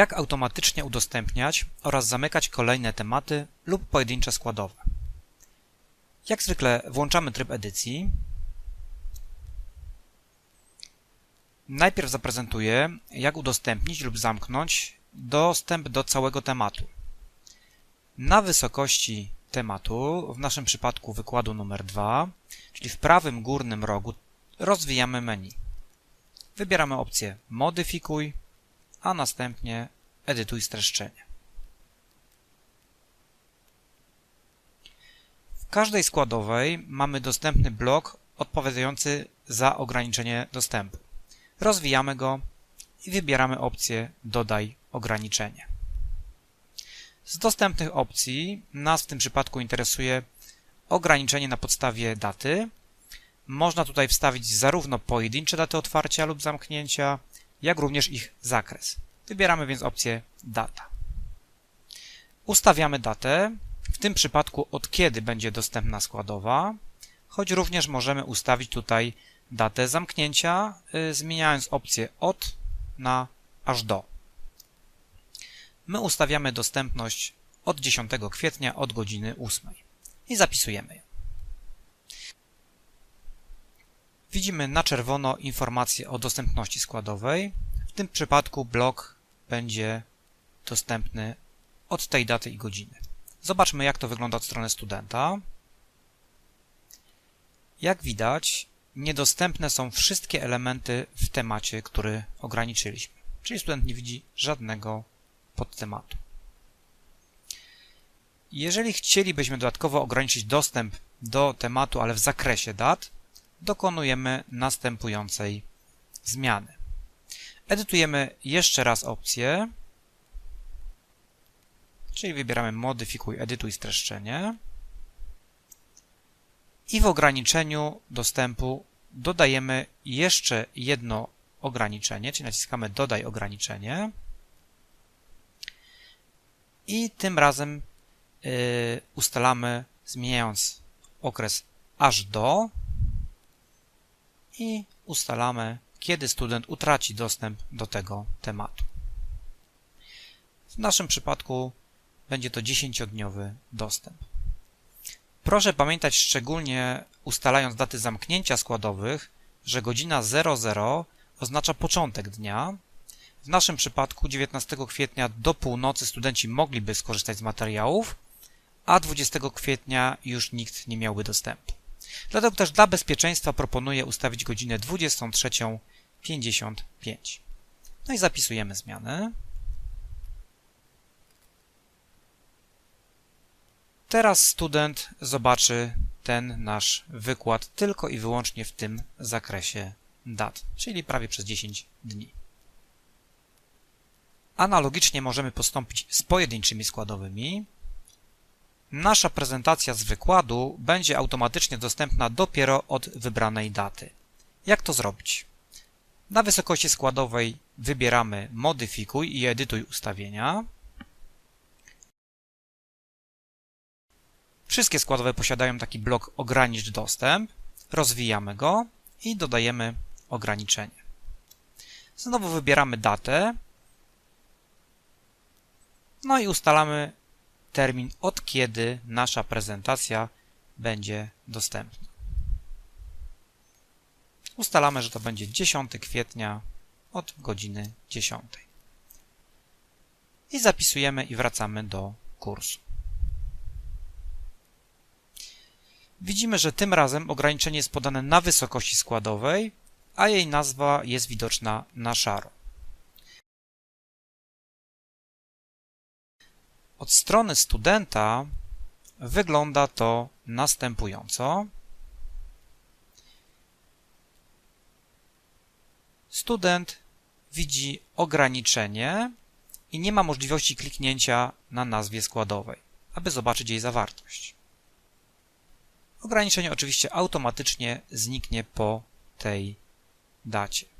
Jak automatycznie udostępniać oraz zamykać kolejne tematy lub pojedyncze składowe. Jak zwykle włączamy tryb edycji. Najpierw zaprezentuję, jak udostępnić lub zamknąć dostęp do całego tematu. Na wysokości tematu, w naszym przypadku wykładu numer 2, czyli w prawym górnym rogu, rozwijamy menu. Wybieramy opcję Modyfikuj, a następnie Edytuj streszczenie. W każdej składowej mamy dostępny blok odpowiadający za ograniczenie dostępu. Rozwijamy go i wybieramy opcję Dodaj ograniczenie. Z dostępnych opcji nas w tym przypadku interesuje ograniczenie na podstawie daty. Można tutaj wstawić zarówno pojedyncze daty otwarcia lub zamknięcia, jak również ich zakres. Wybieramy więc opcję data. Ustawiamy datę, w tym przypadku od kiedy będzie dostępna składowa, choć również możemy ustawić tutaj datę zamknięcia, y, zmieniając opcję od na aż do. My ustawiamy dostępność od 10 kwietnia od godziny 8 i zapisujemy ją. Widzimy na czerwono informację o dostępności składowej. W tym przypadku blok będzie dostępny od tej daty i godziny. Zobaczmy, jak to wygląda od strony studenta. Jak widać, niedostępne są wszystkie elementy w temacie, który ograniczyliśmy. Czyli student nie widzi żadnego podtematu. Jeżeli chcielibyśmy dodatkowo ograniczyć dostęp do tematu, ale w zakresie dat, dokonujemy następującej zmiany. Edytujemy jeszcze raz opcję, czyli wybieramy Modyfikuj, edytuj streszczenie i w ograniczeniu dostępu dodajemy jeszcze jedno ograniczenie, czyli naciskamy Dodaj ograniczenie i tym razem y, ustalamy, zmieniając okres aż do i ustalamy, kiedy student utraci dostęp do tego tematu. W naszym przypadku będzie to 10-dniowy dostęp. Proszę pamiętać szczególnie ustalając daty zamknięcia składowych, że godzina 00 oznacza początek dnia. W naszym przypadku 19 kwietnia do północy studenci mogliby skorzystać z materiałów, a 20 kwietnia już nikt nie miałby dostępu. Dlatego też dla bezpieczeństwa proponuję ustawić godzinę 23.55. No i zapisujemy zmiany. Teraz student zobaczy ten nasz wykład tylko i wyłącznie w tym zakresie dat, czyli prawie przez 10 dni. Analogicznie możemy postąpić z pojedynczymi składowymi. Nasza prezentacja z wykładu będzie automatycznie dostępna dopiero od wybranej daty. Jak to zrobić? Na wysokości składowej wybieramy Modyfikuj i edytuj ustawienia. Wszystkie składowe posiadają taki blok Ogranicz dostęp. Rozwijamy go i dodajemy ograniczenie. Znowu wybieramy datę. No i ustalamy termin, od kiedy nasza prezentacja będzie dostępna. Ustalamy, że to będzie 10 kwietnia od godziny 10. I zapisujemy i wracamy do kursu. Widzimy, że tym razem ograniczenie jest podane na wysokości składowej, a jej nazwa jest widoczna na szaro. Od strony studenta wygląda to następująco. Student widzi ograniczenie i nie ma możliwości kliknięcia na nazwie składowej, aby zobaczyć jej zawartość. Ograniczenie oczywiście automatycznie zniknie po tej dacie.